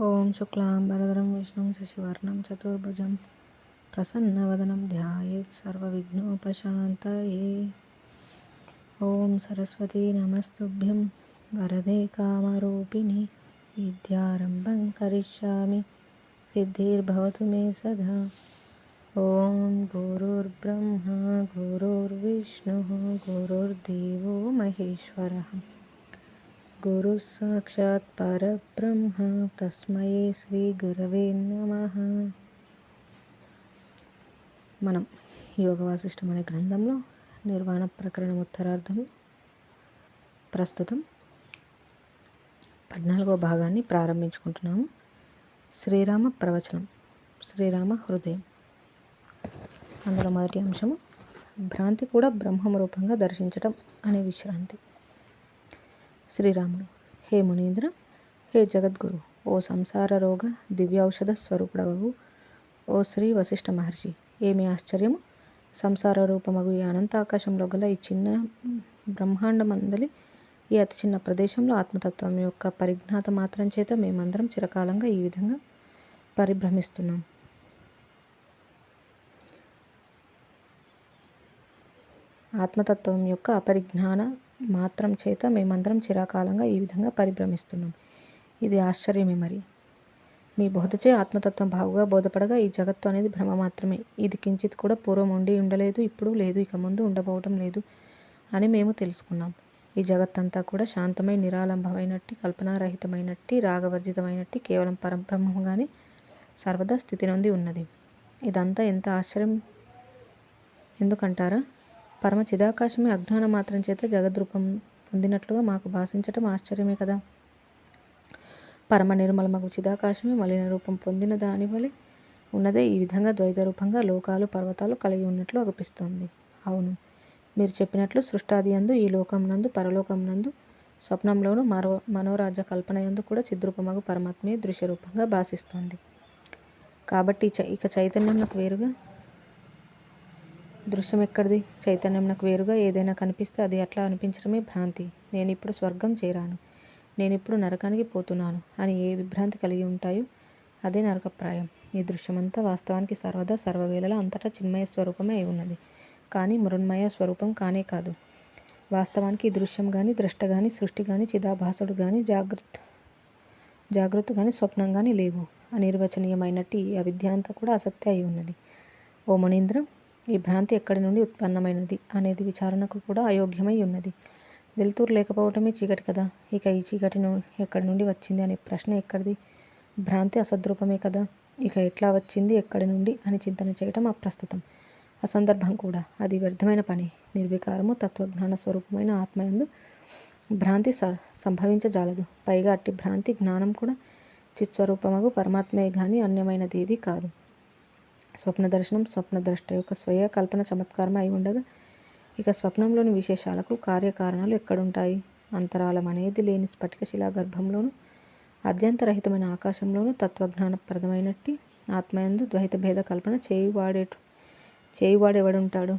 ॐ शुक्लाम्बरधरं विष्णुं शशिवर्णं चतुर्भुजं प्रसन्नवदनं ध्यायेत् सर्वविघ्नोपशान्तये। ॐ सरस्वती नमस्तुभ्यं वरदे कामरूपिणि, विद्यारम्भं करिष्यामि, सिद्धिर्भवतु मे सदा। ॐ गुरुर्ब्रह्मा, गुरुर्विष्णुः, गुरुर्देवो महेश्वरः। గురు సాక్షాత్ పరబ్రహ్మ తస్మై శ్రీ గురవే నమ మనం యోగ వాసిష్టం అనే గ్రంథంలో నిర్వాణ ప్రకరణ ఉత్తరార్థం ప్రస్తుతం పద్నాలుగో భాగాన్ని ప్రారంభించుకుంటున్నాము. శ్రీరామ ప్రవచనం శ్రీరామ హృదయం. అందులో మొదటి అంశము భ్రాంతి కూడా బ్రహ్మం రూపంగా దర్శించటం అనే విశ్రాంతి. శ్రీరాముడు. హే మునీంద్ర! హే జగద్గురు! ఓ సంసార రోగ దివ్యౌషధ స్వరూపుడవగు ఓ శ్రీ వశిష్ఠ మహర్షి! ఏమి ఆశ్చర్యము? సంసార రూపమగు ఈ అనంతాకాశంలో గల ఈ చిన్న బ్రహ్మాండమందలి ఈ అతి చిన్న ప్రదేశంలో ఆత్మతత్వం యొక్క పరిజ్ఞాత మాత్రం చేత మేమందరం చిరకాలంగా ఈ విధంగా పరిభ్రమిస్తున్నాం. ఆత్మతత్వం యొక్క అపరిజ్ఞాన మాత్రం చేత మేమందరం చిరాకాలంగా ఈ విధంగా పరిభ్రమిస్తున్నాం. ఇది ఆశ్చర్యమే మరి. మీ బోధచే ఆత్మతత్వం బాగుగా బోధపడగా ఈ జగత్తు అనేది భ్రమ మాత్రమే. ఇది కించిత్ కూడా పూర్వం ఉండి ఉండలేదు ఇప్పుడు లేదు ఇక ముందు ఉండబోవటం లేదు అని మేము తెలుసుకున్నాం. ఈ జగత్తంతా కూడా శాంతమై నిరాలంభమైనట్టి కల్పనారహితమైనట్టి రాగవర్జితమైనట్టి కేవలం పరబ్రహ్మంగానే సర్వదా స్థితి నుండి ఉన్నది. ఇదంతా ఎంత ఆశ్చర్యం! ఎందుకంటారా? పరమ చిదాకాశమే అజ్ఞాన మాత్రం చేత జగద్రూపం పొందినట్లుగా మాకు భాషించటం ఆశ్చర్యమే కదా. పరమ నిర్మలమగు చిదాకాశమే మలిన రూపం పొందిన దాని వలె ఉన్నదే ఈ విధంగా ద్వైత రూపంగా లోకాలు పర్వతాలు కలిగి ఉన్నట్లు అనిపిస్తోంది అవును మీరు చెప్పినట్లు సృష్టాది యందు ఈ లోకం నందు పరలోకం నందు స్వప్నంలోను మరో మనోరాజ్య కల్పన యందు కూడా చిద్రూపమగు పరమాత్మే దృశ్యరూపంగా భాషిస్తోంది. కాబట్టి ఇక చైతన్యం నాకు వేరుగా దృశ్యం ఎక్కడిది? చైతన్యం నాకు వేరుగా ఏదైనా కనిపిస్తే అది అట్లా అనిపించడమే భ్రాంతి. నేను ఇప్పుడు స్వర్గం చేరాను. నేను ఇప్పుడు నరకానికి పోతున్నాను. అని ఏ విభ్రాంతి కలిగి ఉంటాయో అదే నరకప్రాయం. ఈ దృశ్యమంతా వాస్తవానికి సర్వదా సర్వవేళలా అంతటా చిన్మయ స్వరూపమే అయి ఉన్నది. కానీ మృన్మయ స్వరూపం కానే కాదు. వాస్తవానికి ఈ దృశ్యం కానీ ద్రష్ట కానీ సృష్టి కానీ చిదాభాసుడు కానీ జాగ్రత్త జాగ్రత్త కానీ స్వప్నం కానీ లేవు. అనిర్వచనీయమైనట్టు ఈ అవిద్య అంతా కూడా అసత్య అయి ఉన్నది. ఓ మునీంద్రం ఈ భ్రాంతి ఎక్కడి నుండి ఉత్పన్నమైనది అనేది విచారణకు కూడా అయోగ్యమై ఉన్నది. వెలుతురు లేకపోవటమే చీకటి కదా? ఇక ఈ చీకటి ఎక్కడి నుండి వచ్చింది అనే ప్రశ్న ఎక్కడిది? భ్రాంతి అసద్రూపమే కదా? ఇక ఎట్లా వచ్చింది ఎక్కడి నుండి అని చింతన చేయటం అప్రస్తుతం. అసందర్భం కూడా. అది వ్యర్థమైన పని. నిర్వికారము తత్వజ్ఞాన స్వరూపమైన ఆత్మయందు భ్రాంతి సంభవించజాలదు. పైగా అట్టి భ్రాంతి జ్ఞానం కూడా చిత్స్వరూపమగు పరమాత్మే కానీ అన్యమైనది ఏది కాదు. స్వప్న దర్శనం స్వప్న ద్రష్ట యొక్క స్వయ కల్పన చమత్కారం అయి ఉండగా ఇక స్వప్నంలోని విశేషాలకు కార్యకారణాలు ఎక్కడుంటాయి? అంతరాలం అనేది లేని స్ఫటికశిలా గర్భంలోను అద్యంతరహితమైన ఆకాశంలోను తత్వజ్ఞానప్రదమైనట్టి ఆత్మయందు ద్వైత భేద కల్పన చేయువాడేటు చేయువాడెవడుంటాడు?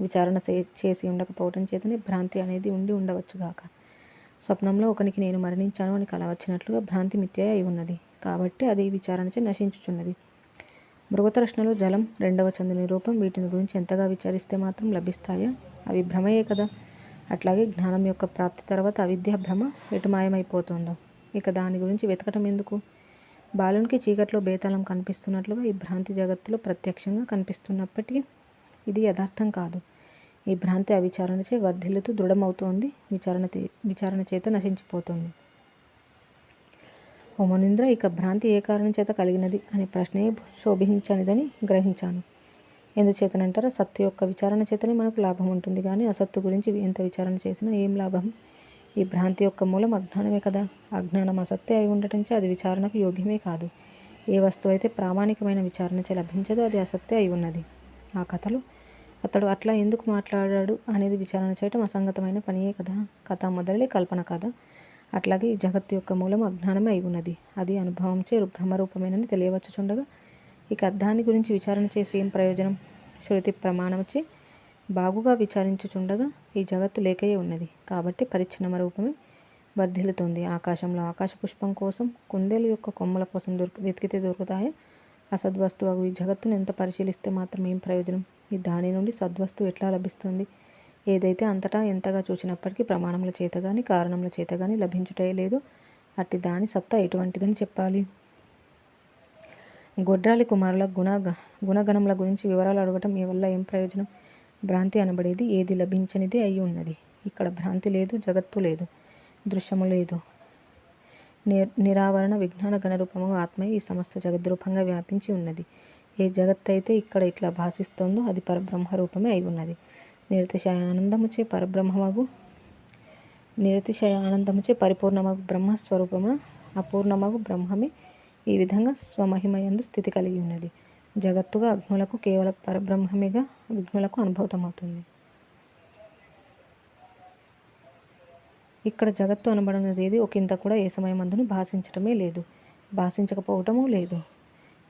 విచారణ చేసి ఉండకపోవటం చేతనే భ్రాంతి అనేది ఉండి ఉండవచ్చుగాక స్వప్నంలో ఒకనికి నేను మరణించాను అని కల వచ్చినట్లుగా భ్రాంతి మిథ్య అయి ఉన్నది. కాబట్టి అది విచారణచే నశించుచున్నది. మృగతృష్ణలో జలం రెండవ చంద్రుని రూపం వీటిని గురించి ఎంతగా విచారిస్తే మాత్రం లభిస్తాయా? అవి భ్రమయే కదా. అట్లాగే జ్ఞానం యొక్క ప్రాప్తి తర్వాత అవిద్య భ్రమ ఎటు మాయమైపోతుందో. ఇక దాని గురించి వెతకటం ఎందుకు? బాలునికి చీకట్లో బేతాళం కనిపిస్తున్నట్లుగా ఈ భ్రాంతి జగత్తులో ప్రత్యక్షంగా కనిపిస్తున్నప్పటికీ ఇది యథార్థం కాదు. ఈ భ్రాంతి అవిచారణచే వర్ధిల్లుతూ దృఢమవుతోంది విచారణ విచారణ చేత నశించిపోతుంది. ఓ ఇక భ్రాంతి ఏ కారణం చేత కలిగినది అనే ప్రశ్నే శోభించనిదని గ్రహించాను. ఎందుచేతనంటారా? సత్తు యొక్క విచారణ చేతనే మనకు లాభం ఉంటుంది కానీ అసత్తు గురించి ఎంత విచారణ చేసినా ఏం లాభం? ఈ భ్రాంతి యొక్క మూలం అజ్ఞానమే కదా. అజ్ఞానం అసత్తే అయి ఉండటంచే అది విచారణకు యోగ్యమే కాదు. ఏ వస్తువు అయితే ప్రామాణికమైన విచారణచే లభించదో అది అసత్తే అయి ఉన్నది. ఆ కథలు? అతడు అట్లా ఎందుకు మాట్లాడాడు అనేది విచారణ చేయటం అసంగతమైన పనియే కదా. కథ మొదలే కల్పన కదా? అట్లాగే ఈ జగత్తు యొక్క మూలం అజ్ఞానమే అయి ఉన్నది. అది అనుభవంచే భ్రమరూపమేనని తెలియవచ్చుచుండగా ఇక దాని గురించి విచారణ చేసి ఏం ప్రయోజనం? శృతి ప్రమాణమచే బాగుగా విచారించుచుండగా ఈ జగత్తు లేకయే ఉన్నది. కాబట్టి పరిచ్ఛిన్నమ రూపమే వర్ధిల్లుతుంది. ఆకాశంలో ఆకాశ పుష్పం కోసం కుందేలు యొక్క కొమ్మల కోసం దొరికి వెతికితే దొరుకుతాయా? అసద్వస్తువు ఈ జగత్తును ఎంత పరిశీలిస్తే మాత్రం ఏం ప్రయోజనం? ఈ దాని నుండి సద్వస్తువు ఎట్లా లభిస్తుంది? ఏదైతే అంతటా ఎంతగా చూసినప్పటికీ ప్రమాణముల చేత కానీ కారణముల చేత కానీ లభించుటే లేదు. అట్టి దాని సత్తా ఎటువంటిదని చెప్పాలి. గొడ్రాలి కుమారుల గుణ గుణగణముల గురించి వివరాలు అడగటం మీ వల్ల ఏం ప్రయోజనం? భ్రాంతి అనబడేది ఏది లభించనిది అయి ఉన్నది. ఇక్కడ భ్రాంతి లేదు జగత్తు లేదు దృశ్యము లేదు. నిరావరణ విజ్ఞాన గణరూపము ఆత్మయే ఈ సమస్త జగద్రూపంగా వ్యాపించి ఉన్నది. ఏ జగత్ అయితే ఇక్కడ ఇట్లా భాషిస్తోందో అది పరబ్రహ్మ రూపమే అయి ఉన్నది. నిరతిశయ ఆనందముచే పరబ్రహ్మమగు నిరతిశయ ఆనందముచే పరిపూర్ణమగు బ్రహ్మస్వరూపమున అపూర్ణమగు బ్రహ్మమే ఈ విధంగా స్వమహిమయందు స్థితి కలిగి ఉన్నది జగత్తుగా అగ్నులకు కేవలం పరబ్రహ్మమేగా విఘ్నులకు అనుభూతమవుతుంది. ఇక్కడ జగత్తు అనబడినది ఏది ఒకంత కూడా ఏ సమయమందును భాషించటమే లేదు. భాషించకపోవటము లేదు.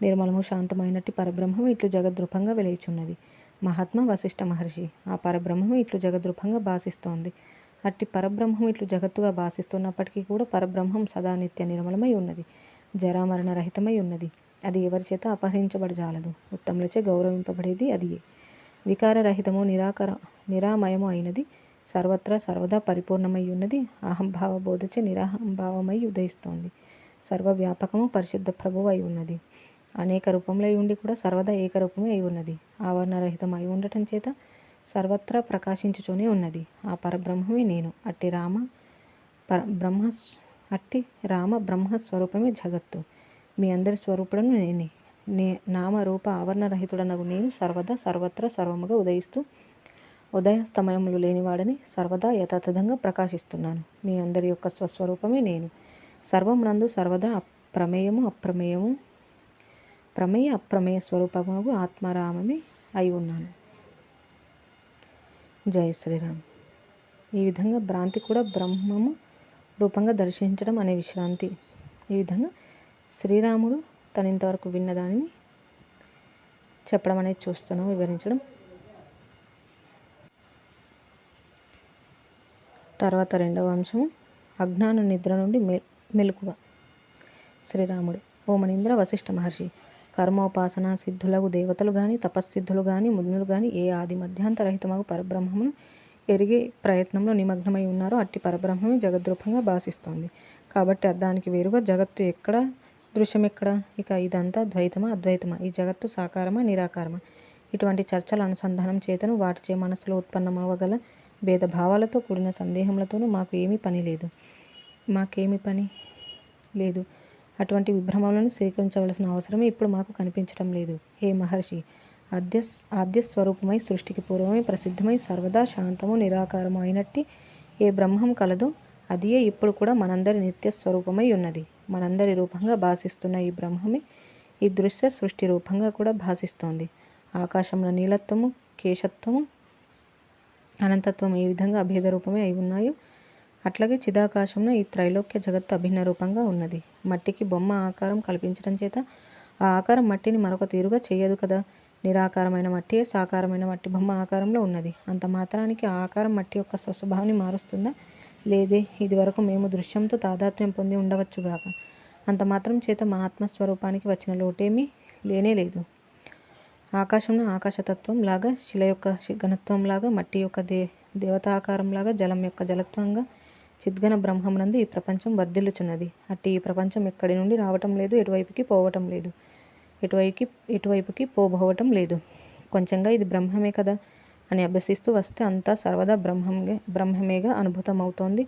నిర్మలము శాంతమైనట్టి పరబ్రహ్మం ఇట్లు జగద్రూపంగా వెలయిచున్నది. మహాత్మా వశిష్ఠ మహర్షి. ఆ పరబ్రహ్మం ఇట్లు జగద్రూపంగా భాషిస్తోంది. అట్టి పరబ్రహ్మం ఇట్లు జగత్తుగా భాషిస్తున్నప్పటికీ కూడా పరబ్రహ్మం సదా నిత్య నిర్మలమై ఉన్నది. జరామరణ రహితమై ఉన్నది. అది ఎవరి చేత అపహరించబడజాలదు ఉత్తములచే గౌరవింపబడేది అది వికారరహితము నిరాకర నిరామయము అయినది. సర్వత్రా సర్వదా పరిపూర్ణమై ఉన్నది. అహంభావ బోధచే నిరహంభావమై ఉదయిస్తోంది. సర్వవ్యాపకము పరిశుద్ధ ప్రభువు అయి ఉన్నది. అనేక రూపంలో ఉండి కూడా సర్వదా ఏకరూపమే అయి ఉన్నది. ఆవరణరహితం అయి ఉండటం చేత సర్వత్రా ప్రకాశించుచూనే ఉన్నది. ఆ పరబ్రహ్మమే నేను. అట్టి రామ పర బ్రహ్మ అట్టి రామ బ్రహ్మ స్వరూపమే జగత్తు. మీ అందరి స్వరూపుడను నేనే. నే నామరూప ఆవరణరహితుడనగు నేను సర్వదా సర్వత్రా సర్వముగా ఉదయిస్తూ ఉదయస్తమయములు లేనివాడని సర్వదా యథాతథంగా ప్రకాశిస్తున్నాను. మీ అందరి యొక్క స్వస్వరూపమే నేను. సర్వమునందు సర్వదా ప్రమేయము అప్రమేయము ప్రమేయ అప్రమేయ స్వరూపమునకు ఆత్మారామమే అయి ఉన్నాను. జయ శ్రీరామ్. ఈ విధంగా భ్రాంతి కూడా బ్రహ్మము రూపంగా దర్శించడం అనే విశ్రాంతి. ఈ విధంగా శ్రీరాముడు తను ఇంతవరకు విన్న దానిని చెప్పడం అనేది చూస్తున్నాం వివరించడం. తర్వాత రెండవ అంశము అజ్ఞాన నిద్ర నుండి మె మెలకువ. శ్రీరాముడు ఓ వశిష్ఠ మహర్షి కర్మోపాసన సిద్ధులకు దేవతలు కానీ తపస్సిద్ధులు కానీ మునులు కానీ ఏ ఆది మధ్యాంతరహితమగు పరబ్రహ్మమును ఎరిగే ప్రయత్నంలో నిమగ్నమై ఉన్నారో అట్టి పరబ్రహ్మమే జగద్రూపంగా భాషిస్తోంది కాబట్టి దానికి వేరుగా జగత్తు ఎక్కడ? దృశ్యం ఎక్కడ ఇక ఇదంతా ద్వైతమా అద్వైతమా? ఈ జగత్తు సాకారమా నిరాకారమా? ఇటువంటి చర్చల అనుసంధానం చేతను వాటిచే మనసులో ఉత్పన్నమవ్వగల భేదభావాలతో కూడిన సందేహములతోనూ మాకు ఏమీ పని లేదు. మాకేమి పని లేదు. అటువంటి విభ్రమలను స్వీకరించవలసిన అవసరమే ఇప్పుడు మాకు కనిపించటం లేదు. హే మహర్షి ఆద్య ఆద్య స్వరూపమై సృష్టికి పూర్వమై ప్రసిద్ధమై సర్వదా శాంతము నిరాకారము అయినట్టి ఏ బ్రహ్మం కలదో. అదియే ఇప్పుడు కూడా మనందరి నిత్య స్వరూపమై ఉన్నది. మనందరి రూపంగా భాషిస్తున్న ఈ బ్రహ్మమే ఈ దృశ్య సృష్టి రూపంగా కూడా భాషిస్తోంది ఆకాశంలో నీలత్వము కేశత్వము అనంతత్వం ఏ విధంగా అభేద రూపమే అయి ఉన్నాయో అట్లాగే చిదాకాశంలో ఈ త్రైలోక్య జగత్తు అభిన్న రూపంగా ఉన్నది. మట్టికి బొమ్మ ఆకారం కల్పించడం చేత ఆ ఆకారం మట్టిని మరొక తీరుగా చేయదు కదా. నిరాకారమైన మట్టియే సాకారమైన మట్టి బొమ్మ ఆకారంలో ఉన్నది. అంత మాత్రానికి ఆ ఆకారం మట్టి యొక్క స్వస్వభావాన్ని మారుస్తుందా? లేదే. ఇదివరకు మేము దృశ్యంతో తాదాత్మ్యం పొంది ఉండవచ్చుగాక అంత మాత్రం చేత మా ఆత్మస్వరూపానికి వచ్చిన లోటేమీ లేనే లేదు. ఆకాశంలో ఆకాశతత్వం లాగా శిల యొక్క ఘనత్వం లాగా మట్టి యొక్క దే దేవతాకారం లాగా జలం యొక్క జలత్వంగా చిద్గన బ్రహ్మమునందు ఈ ప్రపంచం వర్ధిల్లుచున్నది. అట్టి ఈ ప్రపంచం ఎక్కడి నుండి రావటం లేదు ఎటువైపుకి పోవటం లేదు. ఎటువైపుకి ఎటువైపుకి పోబోవటం లేదు. కొంచెంగా ఇది బ్రహ్మమే కదా అని అభ్యసిస్తూ వస్తే అంతా సర్వదా బ్రహ్మంగా బ్రహ్మమేగా అనుభూతమవుతోంది.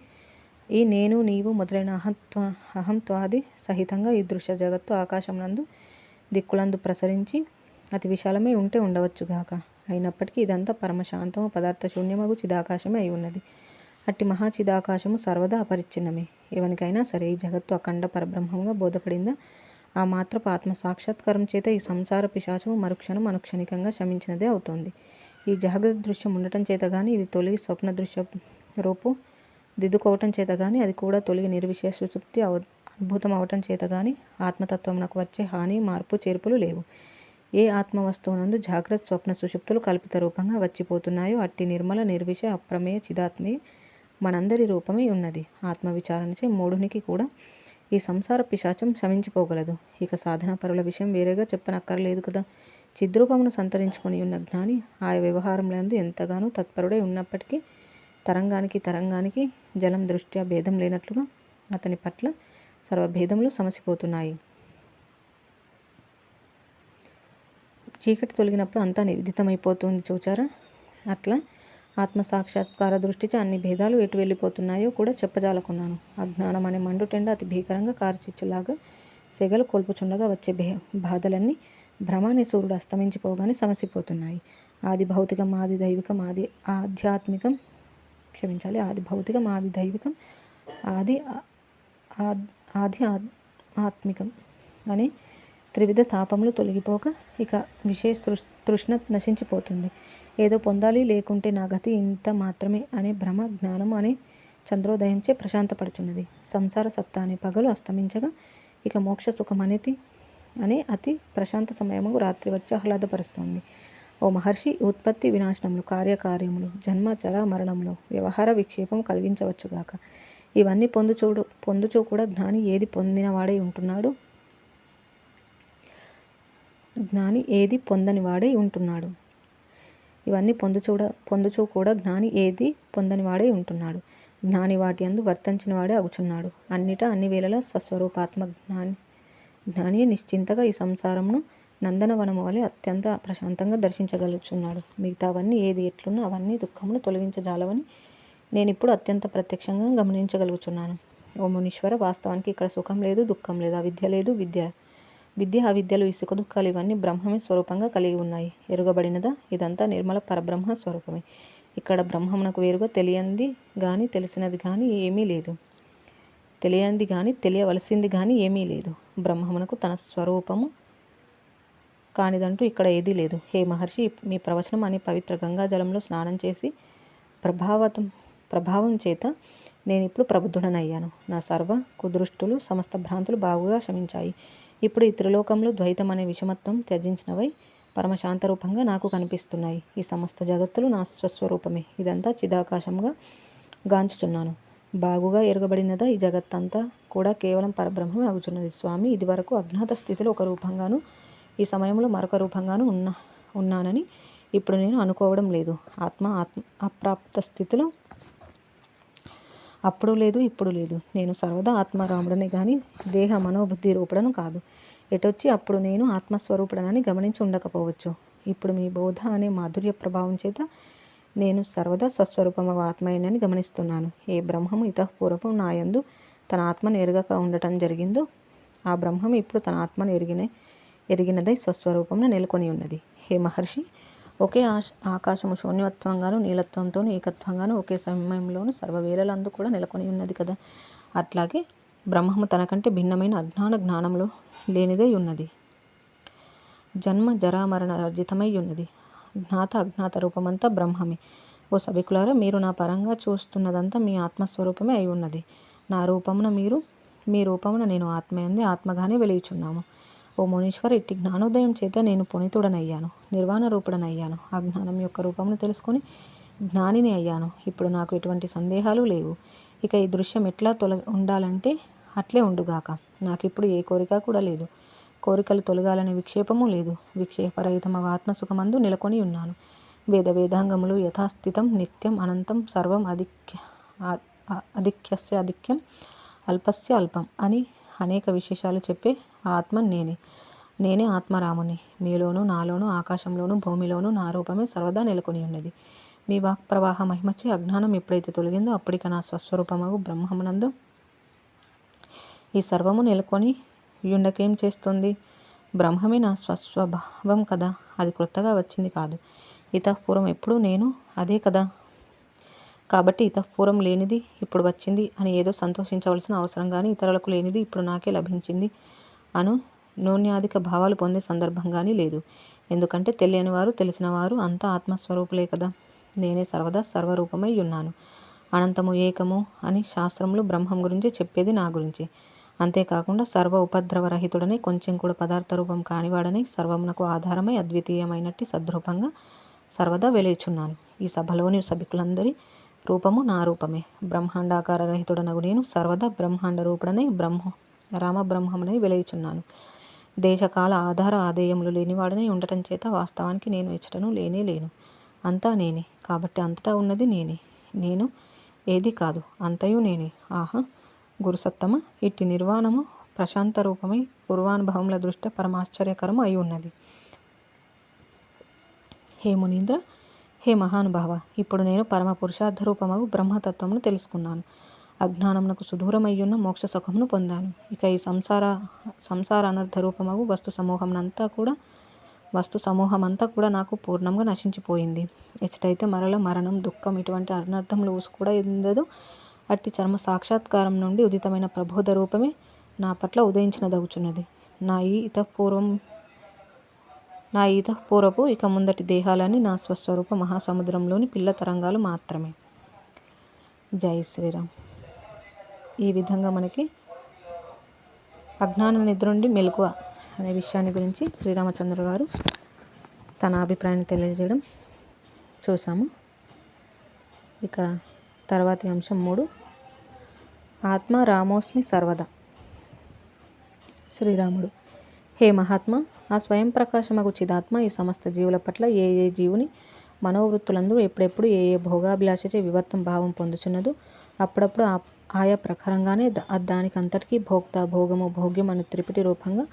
ఈ నేను నీవు మొదలైన అహంత్వ అహంత్వాది సహితంగా ఈ దృశ్య జగత్తు ఆకాశం నందు దిక్కులందు ప్రసరించి అతి విశాలమై ఉంటే ఉండవచ్చుగాక అయినప్పటికీ ఇదంతా పరమశాంతము పదార్థ శూన్యమగు చిదాకాశమే అయి ఉన్నది. అట్టి మహాచిదాకాశము సర్వదా అపరిచ్ఛిన్నమే. ఎవనికైనా సరే ఈ జగత్తు అఖండ పరబ్రహ్మంగా బోధపడిందా? ఆ మాత్రపు ఆత్మ సాక్షాత్కారం చేత ఈ సంసార పిశాచము మరుక్షణం అనుక్షణికంగా శమించినదే అవుతోంది. ఈ జాగ్రత్త దృశ్యం ఉండటం చేత కానీ ఇది తొలగి స్వప్న దృశ్య రూపు దిద్దుకోవటం చేత కానీ అది కూడా తొలగి నిర్విశేష సుప్తి అవ అద్భుతం అవటం చేత కానీ ఆత్మతత్వమునకు వచ్చే హాని మార్పు చేర్పులు లేవు. ఏ ఆత్మ వస్తువునందు జాగ్రత్త స్వప్న సుషుప్తులు కల్పిత రూపంగా వచ్చిపోతున్నాయో అట్టి నిర్మల నిర్విష అప్రమేయ చిదాత్మే మనందరి రూపమై ఉన్నది. ఆత్మ విచారణచే మూఢునికి కూడా ఈ సంసార పిశాచం శమించిపోగలదు. ఇక సాధనా పరుల విషయం వేరేగా చెప్పనక్కర్లేదు కదా. చిద్రూపమును సంతరించుకొని ఉన్న జ్ఞాని ఆయా వ్యవహారములందు ఎంతగానో తత్పరుడై ఉన్నప్పటికీ తరంగానికి తరంగానికి జలం దృష్ట్యా భేదం లేనట్లుగా అతని పట్ల సర్వభేదములు సమసిపోతున్నాయి. చీకటి తొలగినప్పుడు అంతా నివిదితమైపోతుంది చూచారా? అట్లా ఆత్మ సాక్షాత్కార దృష్టిచే అన్ని భేదాలు ఎటు వెళ్ళిపోతున్నాయో కూడా చెప్పజాలకున్నాను. అజ్ఞానం అనే మండుటెండ అతి భీకరంగా కారుచిచ్చులాగా సెగలు కోల్పుచుండగా వచ్చే భే బాధలన్నీ భ్రమాన్ని సూర్యుడు అస్తమించిపోగానే సమసిపోతున్నాయి. ఆది భౌతికం ఆది దైవికం ఆది ఆధ్యాత్మికం. క్షమించాలి ఆది భౌతికం ఆది దైవికం ఆది ఆది ఆత్మికం అనే త్రివిధ తాపములు తొలగిపోక ఇక విషయ తృష్- తృష్ణ నశించిపోతుంది. ఏదో పొందాలి లేకుంటే నా గతి ఇంత మాత్రమే అనే భ్రమ జ్ఞానం అనే చంద్రోదయంచే ప్రశాంతపడుచున్నది. సంసార సత్తా అనే పగలు అస్తమించగా ఇక మోక్ష సుఖం అనేది అనే అతి ప్రశాంత సమయము రాత్రి వచ్చి ఆహ్లాదపరుస్తుంది. ఓ మహర్షి ఉత్పత్తి వినాశనములు కార్యకార్యములు జన్మ చర మరణములు వ్యవహార విక్షేపం కలిగించవచ్చుగాక ఇవన్నీ పొందుచూడు పొందుచూ కూడా జ్ఞాని ఏది పొందినవాడై ఉంటున్నాడు? జ్ఞాని ఏది పొందని వాడై ఉంటున్నాడు? ఇవన్నీ పొందుచూడ పొందుచూ కూడా జ్ఞాని ఏది పొందని వాడే ఉంటున్నాడు. జ్ఞాని వాటి అందు వర్తించిన వాడే అగుచున్నాడు. అన్నిటా అన్ని వేళల స్వస్వరూపాత్మ జ్ఞాని జ్ఞాని నిశ్చింతగా ఈ సంసారమును నందనవనము వలె అత్యంత ప్రశాంతంగా దర్శించగలుగుతున్నాడు మిగతావన్నీ ఏది ఎట్లున్నా అవన్నీ దుఃఖమును తొలగించజాలవని నేను ఇప్పుడు అత్యంత ప్రత్యక్షంగా గమనించగలుగుతున్నాను ఓ మునీశ్వర వాస్తవానికి ఇక్కడ సుఖం లేదు దుఃఖం లేదు అవిద్య లేదు విద్య విద్య అవిద్యలు ఇసుక దుఃఖాలు ఇవన్నీ బ్రహ్మమే స్వరూపంగా కలిగి ఉన్నాయి. ఎరుగబడినదా? ఇదంతా నిర్మల పరబ్రహ్మ స్వరూపమే. ఇక్కడ బ్రహ్మమునకు వేరుగా తెలియంది కానీ తెలిసినది కానీ ఏమీ లేదు. తెలియనిది కానీ తెలియవలసింది కానీ ఏమీ లేదు. బ్రహ్మమునకు తన స్వరూపము కానిదంటూ ఇక్కడ ఏదీ లేదు. హే మహర్షి మీ ప్రవచనం అనే పవిత్ర గంగా జలంలో స్నానం చేసి ప్రభావతం ప్రభావం చేత నేను ఇప్పుడు ప్రబుద్ధుడనయ్యాను. నా సర్వ కుదృష్టులు సమస్త భ్రాంతులు బాగుగా శమించాయి. ఇప్పుడు ఈ త్రిలోకంలో ద్వైతం అనే విషమత్వం త్యజించినవై పరమశాంత రూపంగా నాకు కనిపిస్తున్నాయి. ఈ సమస్త జగత్తులు నా స్వస్వరూపమే. ఇదంతా చిదాకాశంగా గాంచుచున్నాను. బాగుగా ఎరగబడినదా ఈ జగత్తంతా కూడా కేవలం పరబ్రహ్మమే అగుచున్నది స్వామి ఇది వరకు అజ్ఞాత స్థితిలో ఒక రూపంగాను ఈ సమయంలో మరొక రూపంగాను ఉన్నా ఉన్నానని ఇప్పుడు నేను అనుకోవడం లేదు. ఆత్మ ఆత్మ అప్రాప్త స్థితిలో అప్పుడు లేదు ఇప్పుడు లేదు. నేను సర్వదా ఆత్మరాముడనే కానీ దేహ మనోబుద్ధి రూపుడను కాదు. ఎటొచ్చి అప్పుడు నేను ఆత్మస్వరూపుడనని గమనించి ఉండకపోవచ్చు. ఇప్పుడు మీ బోధ అనే మాధుర్య ప్రభావం చేత నేను సర్వదా స్వస్వరూపము ఆత్మయ్యనని గమనిస్తున్నాను. ఏ బ్రహ్మము ఇతఃపూర్వము నా యందు తన ఆత్మను ఎరగక ఉండటం జరిగిందో ఆ బ్రహ్మము ఇప్పుడు తన ఆత్మను ఎరిగిన ఎరిగినదై స్వస్వరూపమున నెలకొని ఉన్నది. హే మహర్షి ఒకే ఆశ ఆకాశము శూన్యత్వంగాను నీలత్వంతోను ఏకత్వంగాను ఒకే సమయంలోను సర్వవేళలందు కూడా నెలకొని ఉన్నది కదా. అట్లాగే బ్రహ్మము తనకంటే భిన్నమైన అజ్ఞాన జ్ఞానంలో లేనిదై ఉన్నది. జన్మ జరామరణ రజితమై ఉన్నది. జ్ఞాత అజ్ఞాత రూపమంతా బ్రహ్మమే. ఓ సభికులారా మీరు నా పరంగా చూస్తున్నదంతా మీ ఆత్మస్వరూపమే అయి ఉన్నది. నా రూపమున మీరు మీ రూపమున నేను ఆత్మయందే ఆత్మగానే వెలిగిచున్నాము ఓ మునీశ్వర ఇట్టి జ్ఞానోదయం చేత నేను పునీతుడనయ్యాను నిర్వాణ రూపుడనయ్యాను ఆ జ్ఞానం యొక్క రూపమును తెలుసుకొని జ్ఞానిని అయ్యాను. ఇప్పుడు నాకు ఎటువంటి సందేహాలు లేవు. ఇక ఈ దృశ్యం ఎట్లా తొల ఉండాలంటే అట్లే ఉండుగాక. నాకు ఇప్పుడు ఏ కోరిక కూడా లేదు. కోరికలు తొలగాలనే విక్షేపము లేదు. విక్షేపరహితమగు ఆత్మసుఖమందు నెలకొని ఉన్నాను. వేద వేదాంగములు యథాస్థితం నిత్యం అనంతం సర్వం అధిక్య అధిక్యస్య అధిక్యం అల్పస్య అల్పం అని అనేక విశేషాలు చెప్పే ఆత్మ నేనే. నేనే ఆత్మరాముని. మీలోను నాలోను ఆకాశంలోను భూమిలోను నా రూపమే సర్వదా నెలకొని ఉన్నది. మీ వాక్ ప్రవాహ మహిమచి అజ్ఞానం ఎప్పుడైతే తొలగిందో అప్పటిక నా స్వస్వరూపమగు బ్రహ్మమునందు ఈ సర్వము నెలకొని యుండకేం చేస్తుంది? బ్రహ్మమే నా స్వస్వభావం కదా. అది క్రొత్తగా వచ్చింది కాదు. ఇతఃపూర్వం ఎప్పుడూ నేను అదే కదా. కాబట్టి ఇతఃపూర్వం లేనిది ఇప్పుడు వచ్చింది అని ఏదో సంతోషించవలసిన అవసరం కానీ ఇతరులకు లేనిది ఇప్పుడు నాకే లభించింది. అను నూన్యాధిక భావాలు పొందే సందర్భం కానీ లేదు. ఎందుకంటే తెలియని వారు తెలిసిన వారు అంతా ఆత్మస్వరూపులే కదా. నేనే సర్వదా సర్వరూపమై ఉన్నాను. అనంతము ఏకము అని శాస్త్రములు బ్రహ్మం గురించి చెప్పేది నా గురించి. అంతేకాకుండా సర్వ ఉపద్రవరహితుడని కొంచెం కూడా పదార్థ రూపం కానివాడని సర్వమునకు ఆధారమై అద్వితీయమైనట్టు సద్రూపంగా సర్వదా వెలుచున్నాను ఈ సభలోని సభికులందరి రూపము నా రూపమే. బ్రహ్మాండాకార రహితుడనగు నేను సర్వదా బ్రహ్మాండ రూపుడనే బ్రహ్మ రామబ్రహ్మమునై వెలయుచున్నాను. దేశకాల ఆధార ఆదేయములు లేనివాడనై ఉండటం చేత వాస్తవానికి నేను ఇచ్చటను లేనే లేను. అంతా నేనే. కాబట్టి అంతటా ఉన్నది నేనే. నేను ఏది కాదు. అంతయు నేనే. ఆహా! గురుసత్తమ ఇట్టి నిర్వాణము ప్రశాంత రూపమై పూర్వానుభవముల దృష్ట్యా పరమాశ్చర్యకరము అయి ఉన్నది. హే మునీంద్ర! హే మహానుభావ! ఇప్పుడు నేను పరమ పురుషార్థ రూపమగు బ్రహ్మతత్వమును తెలుసుకున్నాను. అజ్ఞానమునకు సుదూరమయ్యున్న మోక్ష సుఖమును పొందాను. ఇక ఈ సంసార సంసార అనర్థ రూపమగు వస్తు సమూహమునంతా కూడా వస్తు సమూహమంతా కూడా నాకు పూర్ణంగా నశించిపోయింది. ఎచ్చటైతే మరల మరణం దుఃఖం ఇటువంటి అనర్థములు ఊసు కూడా ఉండదు అట్టి చర్మ సాక్షాత్కారం నుండి ఉదితమైన ప్రబోధ రూపమే నా పట్ల ఉదయించినదగుచున్నది. నా ఈ ఇతపూర్వం నా ఈత పూర్వపు ఇక ముందటి దేహాలన్నీ నా స్వస్వరూప మహాసముద్రంలోని పిల్ల తరంగాలు మాత్రమే. జై శ్రీరామ్. ఈ విధంగా మనకి అజ్ఞాన నిద్ర నుండి మెలకువ అనే విషయాన్ని గురించి శ్రీరామచంద్ర గారు తన అభిప్రాయాన్ని తెలియజేయడం చూసాము ఇక తర్వాతి అంశం మూడు. ఆత్మ రామోస్మి సర్వదా. శ్రీరాముడు హే మహాత్మ ఆ స్వయం ప్రకాశమగు చిదాత్మ ఈ సమస్త జీవుల పట్ల ఏ ఏ జీవుని మనోవృత్తులందు ఎప్పుడెప్పుడు ఏ ఏ భోగాభిలాషచే వివర్తం భావం పొందుచున్నదో అప్పుడప్పుడు ఆ ఆయా ప్రకారంగానే దానికి అంతటికీ భోక్త భోగము భోగ్యం అను త్రిపిటి రూపంగా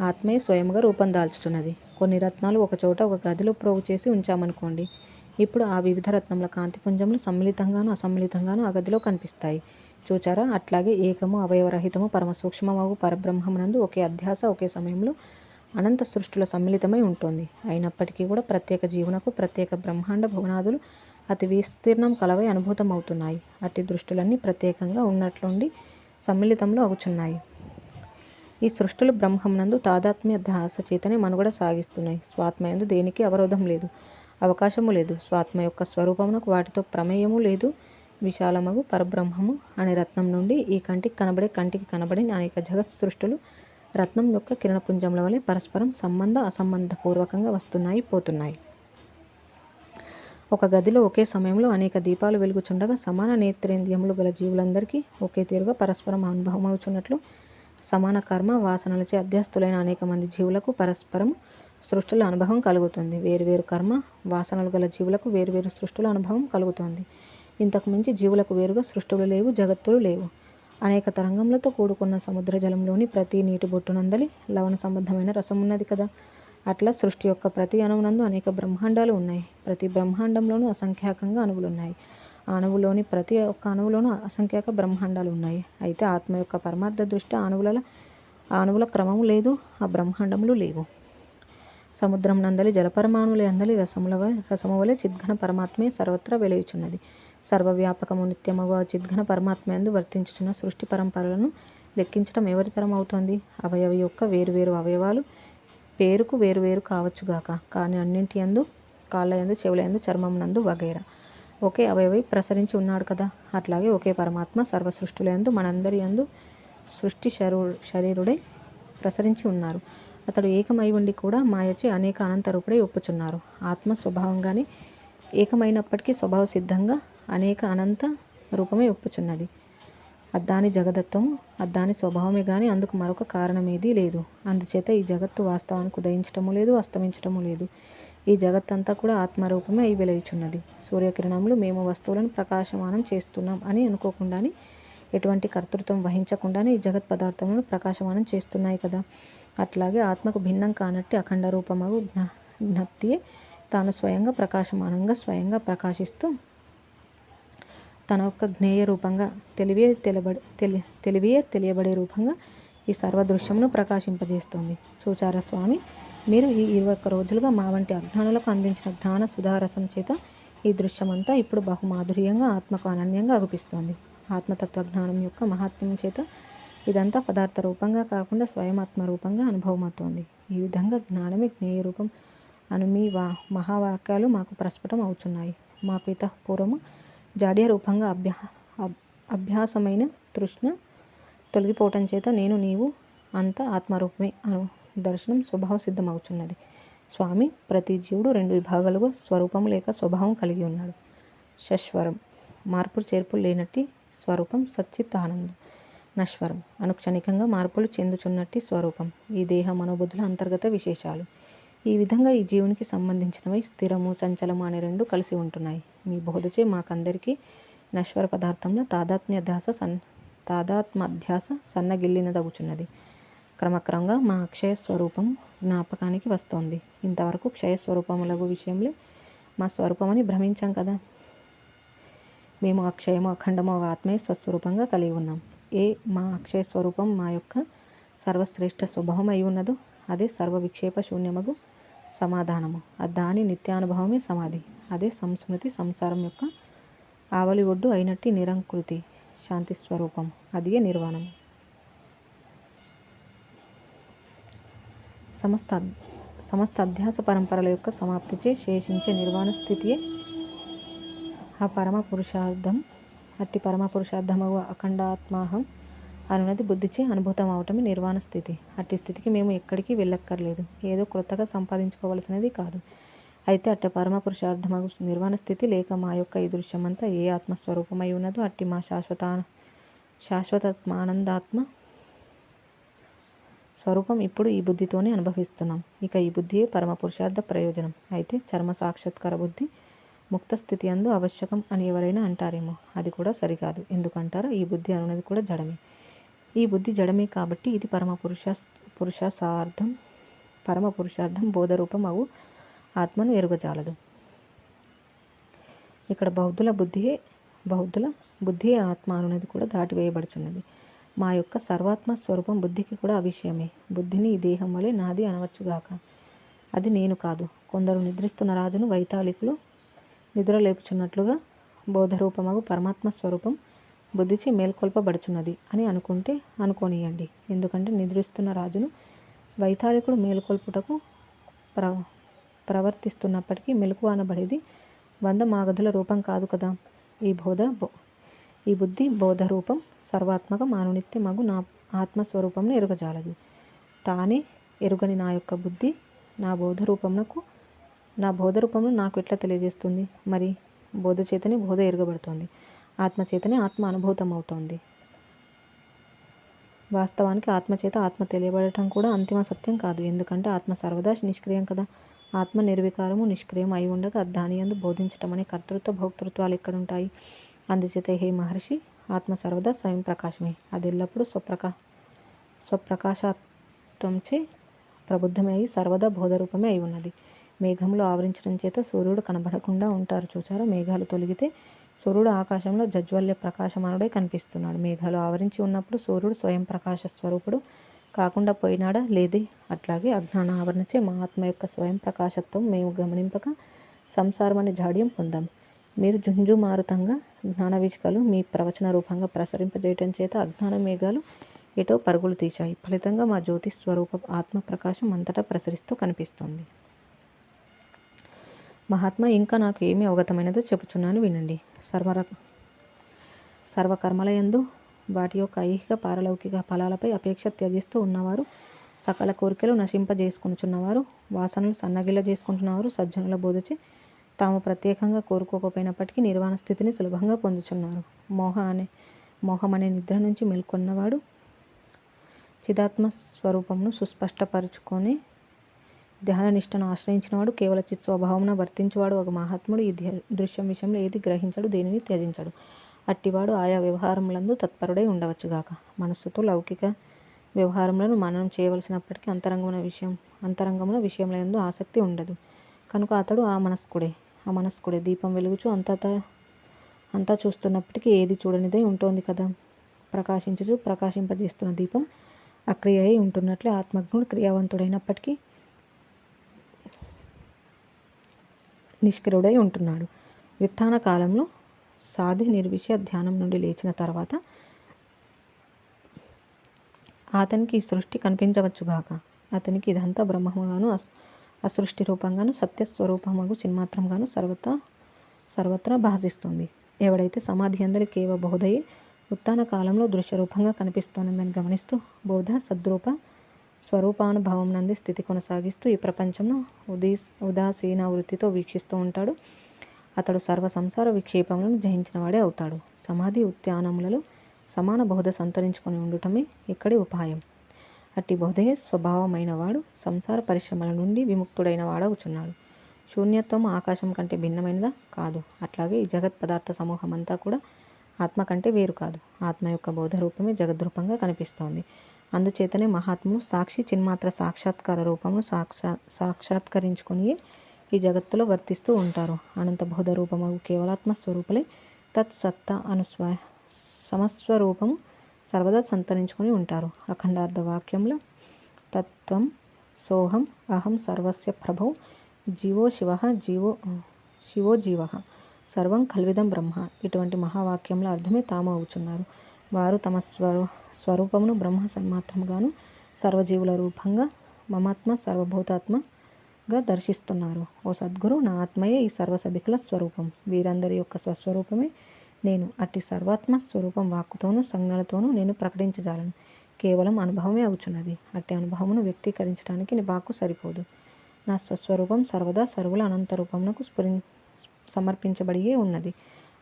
ఆత్మే స్వయంగా రూపం దాల్చుతున్నది కొన్ని రత్నాలు ఒక చోట ఒక గదిలో ప్రోగు చేసి ఉంచామనుకోండి ఇప్పుడు ఆ వివిధ రత్నముల కాంతిపుంజములు సమ్మిళితంగాను అసమ్మిళితంగాను ఆ గదిలో కనిపిస్తాయి. చూచారా? అట్లాగే ఏకము అవయవరహితము పరమసూక్ష్మమగు పరబ్రహ్మమునందు ఒకే అధ్యాస ఒకే సమయంలో అనంత సృష్టిలో సమ్మిళితమై ఉంటుంది. అయినప్పటికీ కూడా ప్రత్యేక జీవునకు ప్రత్యేక బ్రహ్మాండ భువనాదులు అతి విస్తీర్ణం కలవై అనుభూతమవుతున్నాయి. అట్టి దృష్టులన్నీ ప్రత్యేకంగా ఉన్నట్లుండి సమ్మిళితంలో అగుచున్నాయి ఈ సృష్టులు బ్రహ్మమునందు తాదాత్మ్య ధ్యాస చేతనే మనుగడ సాగిస్తున్నాయి. స్వాత్మయందు దేనికి అవరోధం లేదు అవకాశము లేదు. స్వాత్మ యొక్క స్వరూపమునకు వాటితో ప్రమేయము లేదు. విశాలమగు పరబ్రహ్మము అనే రత్నం నుండి ఈ కంటికి కనబడే కంటికి కనబడే అనేక జగత్ సృష్టులు రత్నం యొక్క కిరణపుంజముల వలె పరస్పరం సంబంధ అసంబంధ పూర్వకంగా వస్తున్నాయి పోతున్నాయి. ఒక గదిలో ఒకే సమయంలో అనేక దీపాలు వెలుగుచుండగా సమాన నేత్రేంద్రియములు గల జీవులందరికీ ఒకే తీరుగా పరస్పరం అనుభవమవుచున్నట్లు సమాన కర్మ వాసనలచే అధ్యస్తులైన అనేక మంది జీవులకు పరస్పరం సృష్టుల అనుభవం కలుగుతుంది. వేరువేరు కర్మ వాసనలు గల జీవులకు వేరువేరు సృష్టుల అనుభవం కలుగుతుంది. ఇంతకు మించి జీవులకు వేరుగా సృష్టులు లేవు జగత్తులు లేవు. అనేక తరంగములతో కూడుకున్న సముద్ర జలంలోని ప్రతి నీటి బొట్టునందలి లవణ సంబంధమైన రసం ఉన్నది కదా. అట్లా సృష్టి యొక్క ప్రతి అణువునందు అనేక బ్రహ్మాండాలు ఉన్నాయి. ప్రతి బ్రహ్మాండంలోనూ అసంఖ్యాకంగా అణువులు ఉన్నాయి. అణువులోని ప్రతి ఒక్క అణువులోనూ అసంఖ్యాక బ్రహ్మాండాలు ఉన్నాయి. అయితే ఆత్మ యొక్క పరమార్థ దృష్టి అణువుల అణువుల క్రమము లేదు ఆ బ్రహ్మాండములు లేవు. సముద్రం నందలి జలపరమాణువుల అందలి రసముల రసము వలె చిద్ఘన పరమాత్మే సర్వత్రా వెలుగుచున్నది సర్వవ్యాపకము నిత్యము ఆ చిద్ఘన పరమాత్మయందు వర్తించుచున్న సృష్టి పరంపరలను లెక్కించడం ఎవరి తరం అవుతోంది? అవయవ యొక్క వేరువేరు అవయవాలు పేరుకు వేరువేరు కావచ్చుగాక కానీ అన్నింటి యందు కాళ్ళ యందు చెవుల యందు చర్మం నందు వగైరా. ఒకే అవయవై ప్రసరించి ఉన్నాడు కదా. అట్లాగే ఒకే పరమాత్మ సర్వ సృష్టిల యందు మనందరి యందు సృష్టి శరు శరీరుడై ప్రసరించి ఉన్నారు. అతడు ఏకమై ఉండి కూడా మాయచే అనేక అనంత రూపుడై ఒప్పుచున్నారు. ఆత్మ స్వభావంగానే ఏకమైనప్పటికీ స్వభావ సిద్ధంగా అనేక అనంత రూపమే ఒప్పుచున్నది. అద్దాని జగదత్వం అద్దాని స్వభావమే గాని అందుకు మరొక కారణమేదీ లేదు. అందుచేత ఈ జగత్తు వాస్తవానికి ఉదయించటము లేదు అస్తమించటము లేదు. ఈ జగత్తంతా కూడా ఆత్మరూపమే అయి వెలుగుచున్నది సూర్యకిరణములు మేము వస్తువులను ప్రకాశమానం చేస్తున్నాం అని అనుకోకుండానే ఎటువంటి కర్తృత్వం వహించకుండానే ఈ జగత్ పదార్థములను ప్రకాశమానం చేస్తున్నాయి కదా. అట్లాగే ఆత్మకు భిన్నం కానట్టి అఖండ రూపమగు జ్ఞప్తియే తాను స్వయంగా ప్రకాశమానంగా స్వయంగా ప్రకాశిస్తూ తన యొక్క జ్ఞేయ రూపంగా తెలివే తెలబడి తెలి తెలివియే తెలియబడే రూపంగా ఈ సర్వదృశ్యమును ప్రకాశింపజేస్తోంది. చూచారా స్వామి? మీరు ఈ ఇరవై ఒక్క రోజులుగా మా వంటి అజ్ఞానులకు అందించిన జ్ఞాన సుధారసం చేత ఈ దృశ్యమంతా ఇప్పుడు బహుమాధుర్యంగా ఆత్మకు అనన్యంగా అగుపిస్తోంది. ఆత్మతత్వ జ్ఞానం యొక్క మహాత్మ్యం చేత ఇదంతా పదార్థ రూపంగా కాకుండా స్వయమాత్మ రూపంగా అనుభవమవుతోంది. ఈ విధంగా జ్ఞానమే జ్ఞేయ రూపం అను మీ వా మహావాక్యాలు మాకు ప్రస్ఫుటం అవుతున్నాయి మాకు ఇతపూర్వము జాడ్య రూపంగా అభ్యా అబ్- అభ్యాసమైన తృష్ణ తొలగిపోవటం చేత నేను నీవు అంత ఆత్మరూపమే అను దర్శనం స్వభావ సిద్ధమవుతున్నది స్వామి ప్రతి జీవుడు రెండు విభాగాలుగా స్వరూపం లేక స్వభావం కలిగి ఉన్నాడు. షశ్వరం మార్పులు చేర్పులు లేనట్టి స్వరూపం సచ్చిత్ ఆనందం నశ్వరం అనుక్షణికంగా మార్పులు చెందుచున్నట్టి స్వరూపం. ఈ దేహ మనోబుద్ధుల అంతర్గత విశేషాలు. ఈ విధంగా ఈ జీవునికి సంబంధించినవి స్థిరము సంచలము అనే రెండు కలిసి ఉంటున్నాయి. మీ బోధచే మాకందరికీ నశ్వర పదార్థంలో తాదాత్మ్యధ్యాస సన్ తాదాత్మధ్యాస సన్నగిల్లినదగుచున్నది. క్రమక్రమంగా మా అక్షయ స్వరూపం జ్ఞాపకానికి వస్తోంది. ఇంతవరకు క్షయ స్వరూపములగు విషయంలో మా స్వరూపమని భ్రమించాం కదా. మేము అక్షయము అఖండము ఒక స్వస్వరూపంగా కలిగి ఉన్నాం. ఏ మా అక్షయ స్వరూపం మా యొక్క సర్వశ్రేష్ఠ స్వభావం అయి ఉన్నదో అదే సర్వ విక్షేప శూన్యమగు సమాధానము. దాని నిత్యానుభవమే సమాధి. అదే సంస్మృతి సంసారం యొక్క ఆవలి ఒడ్డు అయినట్టి నిరంకృతి శాంతి స్వరూపం. అదియే నిర్వాణం? సమస్త సమస్త అధ్యాస పరంపరల యొక్క సమాప్తిచే శేషించే నిర్వాణ స్థితియే ఆ పరమ పురుషార్థం అట్టి పరమ పురుషార్థము అఖండాత్మాహం. అనున్నది బుద్ధిచే అనుభూతం అవటమే నిర్వాణ స్థితి. అట్టి స్థితికి మేము ఎక్కడికి వెళ్ళక్కర్లేదు. ఏదో క్రొత్తగా సంపాదించుకోవలసినది కాదు. అయితే అట్టి పరమ పురుషార్థమగు నిర్వాణ స్థితి లేక మా యొక్క ఈ దృశ్యమంతా ఏ ఆత్మస్వరూపమై ఉన్నదో అట్టి మా శాశ్వత శాశ్వతాత్మానందాత్మ స్వరూపం ఇప్పుడు ఈ బుద్ధితోనే అనుభవిస్తున్నాం. ఇక ఈ బుద్ధియే పరమ పురుషార్థ ప్రయోజనం. అయితే చర్మ సాక్షాత్కార బుద్ధి ముక్త స్థితి అందు ఆవశ్యకం అని ఎవరైనా అంటారేమో. అది కూడా సరికాదు. ఎందుకంటారు ఈ బుద్ధి అనున్నది కూడా జడమే. ఈ బుద్ధి జడమే కాబట్టి ఇది పరమ పురుష పురుషార్థం పరమ పురుషార్థం బోధరూపం అవు ఆత్మను ఎరుగజాలదు. ఇక్కడ బౌద్ధుల బుద్ధియే బౌద్ధుల బుద్ధి ఆత్మ అనేది కూడా దాటివేయబడుచున్నది. మా యొక్క సర్వాత్మ స్వరూపం బుద్ధికి కూడా అవిషయమే. బుద్ధిని ఈ దేహం వలె నాది అనవచ్చుగాక. అది నేను కాదు. కొందరు నిద్రిస్తున్న రాజును వైతాళికులు నిద్ర లేపుచున్నట్లుగా బోధరూపమగు పరమాత్మ స్వరూపం బుద్ధిచి మేల్కొల్పబడుచున్నది అని అనుకుంటే అనుకోనియండి. ఎందుకంటే నిద్రిస్తున్న రాజును వైతారికుడు మేల్కొల్పుటకు ప్ర ప్రవర్తిస్తున్నప్పటికీ మెలకు అనబడేది వంద మాగధుల రూపం కాదు కదా. ఈ బోధ బో ఈ బుద్ధి బోధ రూపం సర్వాత్మక మానునిత్య మగు నా ఆత్మస్వరూపంను ఎరుగజాలదు. తానే ఎరుగని నా యొక్క బుద్ధి నా బోధ రూపమునకు నా బోధ రూపంలో నాకు ఎట్లా తెలియజేస్తుంది? మరి బోధ చేతనే బోధ ఎరగబడుతుంది. ఆత్మచేతనే ఆత్మ అనుభూతం అవుతోంది వాస్తవానికి ఆత్మచేత ఆత్మ తెలియబడటం కూడా అంతిమ సత్యం కాదు. ఎందుకంటే ఆత్మ సర్వదా నిష్క్రియం కదా. ఆత్మ నిర్వికారము నిష్క్రియం అయి ఉండగా దాని ఎందు బోధించటం అనే కర్తృత్వ భోక్తృత్వాలు ఎక్కడుంటాయి? అందుచేత హే మహర్షి ఆత్మ సర్వదా స్వయం ప్రకాశమే. అది ఎల్లప్పుడూ స్వప్రకా స్వప్రకాశత్వంచే ప్రబుద్ధమై సర్వదా బోధరూపమే అయి ఉన్నది. మేఘంలో ఆవరించడం చేత సూర్యుడు కనబడకుండా ఉంటారు. చూచారా? మేఘాలు తొలగితే సూర్యుడు ఆకాశంలో జజ్వల్య ప్రకాశమానుడై కనిపిస్తున్నాడు. మేఘాలు ఆవరించి ఉన్నప్పుడు సూర్యుడు స్వయం ప్రకాశ స్వరూపుడు కాకుండా పోయినాడా? లేదే. అట్లాగే అజ్ఞాన ఆవరణచే మా ఆత్మ యొక్క స్వయం ప్రకాశత్వం మేము గమనింపక సంసారం అనే జాడ్యం పొందాం. మీరు జుంజుమారుతంగా జ్ఞాన వీచికలు మీ ప్రవచన రూపంగా ప్రసరింపజేయటం చేత అజ్ఞాన మేఘాలు ఎటో పరుగులు తీశాయి. ఫలితంగా మా జ్యోతి స్వరూప ఆత్మ ప్రకాశం అంతటా ప్రసరిస్తూ కనిపిస్తుంది. మహాత్మా ఇంకా నాకు ఏమి అవగతమైనదో చెప్పుచున్నాను వినండి. సర్వర సర్వకర్మలయందు వాటి యొక్క ఐహిక పారలౌకిక ఫలాలపై అపేక్ష త్యజిస్తూ ఉన్నవారు సకల కోరికలు నశింపజేసుకుంటున్నవారు వాసనలు సన్నగిల్ల చేసుకుంటున్నవారు సజ్జనుల బోధచే తాము ప్రత్యేకంగా కోరుకోకపోయినప్పటికీ నిర్వాణ స్థితిని సులభంగా పొందుచున్నారు. మోహ అనే మోహం అనే నిద్ర నుంచి మేల్కొన్నవాడు చిదాత్మ స్వరూపమును సుస్పష్టపరుచుకొని ధ్యాన నిష్టను ఆశ్రయించినవాడు కేవల చిత్ స్వభావమున వర్తించువాడు ఒక మహాత్ముడు. ఈ దృశ్యం విషయంలో ఏది గ్రహించడు దేనిని త్యజించడు. అట్టివాడు ఆయా వ్యవహారములందు తత్పరుడై ఉండవచ్చుగాక మనస్సుతో లౌకిక వ్యవహారములను మననం చేయవలసినప్పటికీ అంతరంగమున విషయం అంతరంగమున విషయములందు ఆసక్తి ఉండదు. కనుక అతడు ఆ మనస్కుడే ఆ మనస్కుడే. దీపం వెలుగుచు అంతటా అంతా చూస్తున్నప్పటికీ ఏది చూడనిదై ఉంటోంది కదా? ప్రకాశించుచు ప్రకాశింపజేస్తున్న దీపం అక్రియ అయి ఉంటున్నట్లే ఆత్మజ్ఞుడు క్రియావంతుడైనప్పటికీ నిష్క్రియుడై ఉంటున్నాడు. వ్యుత్థాన కాలంలో సాధి నిర్విషయ ధ్యానం నుండి లేచిన తర్వాత అతనికి ఈ సృష్టి కనిపించవచ్చుగాక అతనికి ఇదంతా బ్రహ్మముగాను అస్ అసృష్టి రూపంగాను సత్యస్వరూపముగు చిన్మాత్రంగాను సర్వత సర్వత్రా భాషిస్తుంది ఎవడైతే సమాధి అందరి కేవ బోధయే ఉత్తాన కాలంలో దృశ్య రూపంగా గమనిస్తూ బోధ సద్రూప స్వరూపానుభవం నంది స్థితి కొనసాగిస్తూ ఈ ప్రపంచంను ఉదీ ఉదాసీన వృత్తితో వీక్షిస్తూ ఉంటాడు. అతడు సర్వ సంసార విక్షేపములను జయించినవాడే అవుతాడు. సమాధి ఉద్యానములలో సమాన బోధ సంతరించుకొని ఉండటమే ఇక్కడి ఉపాయం. అట్టి బోధయే స్వభావమైన వాడు సంసార పరిశ్రమల నుండి విముక్తుడైన వాడవుచున్నాడు శూన్యత్వం ఆకాశం కంటే భిన్నమైనదా? కాదు. అట్లాగే ఈ జగత్ పదార్థ సమూహం అంతా కూడా ఆత్మ కంటే వేరు కాదు. ఆత్మ యొక్క బోధ రూపమే జగద్రూపంగా కనిపిస్తోంది. అందుచేతనే మహాత్ములు సాక్షి చిన్మాత్ర సాక్షాత్కార రూపమును సాక్షా సాక్షాత్కరించుకొని ఈ జగత్తులో వర్తిస్తూ ఉంటారు. అనంత బోధ రూపము కేవలాత్మ స్వరూపులే తత్ సత్త అనుస్వ సమస్వరూపము సర్వదా సంతరించుకొని ఉంటారు. అఖండార్థ వాక్యంలో తత్వం సోహం అహం సర్వస్య ప్రభౌ జీవో శివ జీవో శివో జీవ సర్వం కల్విదం బ్రహ్మ ఇటువంటి మహావాక్యంలో అర్థమే తాము అవుచున్నారు. వారు తమ స్వరూ స్వరూపమును బ్రహ్మ సన్మాత్రముగాను సర్వజీవుల రూపంగా మమాత్మ సర్వభూతాత్మగా దర్శిస్తున్నారు. ఓ సద్గురు నా ఆత్మయే ఈ సర్వసభికుల స్వరూపం. వీరందరి యొక్క స్వస్వరూపమే నేను. అట్టి సర్వాత్మ స్వరూపం వాక్కుతోనూ సంజ్ఞలతోనూ నేను ప్రకటించజాలను. కేవలం అనుభవమే అవుచున్నది. అట్టి అనుభవమును వ్యక్తీకరించడానికి నీ వాక్కు సరిపోదు. నా స్వస్వరూపం సర్వదా సర్వుల అనంత రూపమునకు స్ఫురి సమర్పించబడియే ఉన్నది.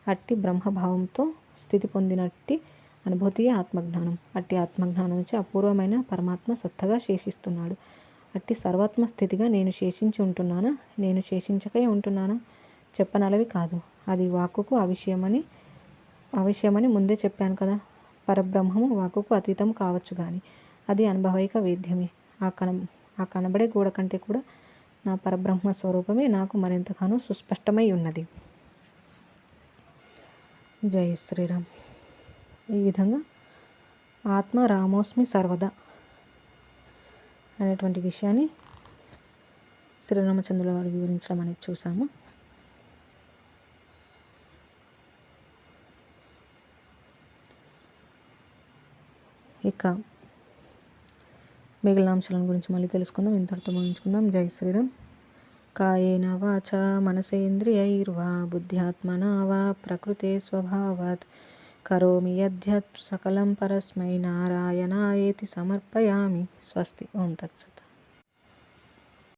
అట్టి బ్రహ్మభావంతో స్థితి పొందినట్టి అనుభూతియే ఆత్మజ్ఞానం. అట్టి ఆత్మజ్ఞానం నుంచి అపూర్వమైన పరమాత్మ సత్తగా శేషిస్తున్నాడు. అట్టి సర్వాత్మ స్థితిగా నేను శేషించి ఉంటున్నానా? నేను శేషించకే ఉంటున్నానా? చెప్పనలవి కాదు. అది వాక్కుకు అవిషయమని అవిషయమని ముందే చెప్పాను కదా. పరబ్రహ్మము వాక్కుకు అతీతం కావచ్చు కానీ అది అనుభవైక వేద్యమే. ఆ కన ఆ కనబడే గోడ కంటే కూడా నా పరబ్రహ్మ స్వరూపమే నాకు మరింతగానో సుస్పష్టమై ఉన్నది. జై శ్రీరామ్. ఈ విధంగా ఆత్మ రామోస్మి సర్వదా అనేటువంటి విషయాన్ని శ్రీరామచంద్రుల వారు వివరించడం అనేది చూసాము. ఇక మిగిలిన అంశాల గురించి మళ్ళీ తెలుసుకుందాం. ఇంతటితో ముగించుకుందాం. జై శ్రీరామ్. కాయేన వాచ మనసేంద్రియైర్వా బుద్ధ్యాత్మనా వా ప్రకృతే స్వభావాత్. కరోమి యద్యత్ సకలం పరస్మై నారాయణాయేతి సమర్పయామి. స్వస్తి. ఓం తత్సత్.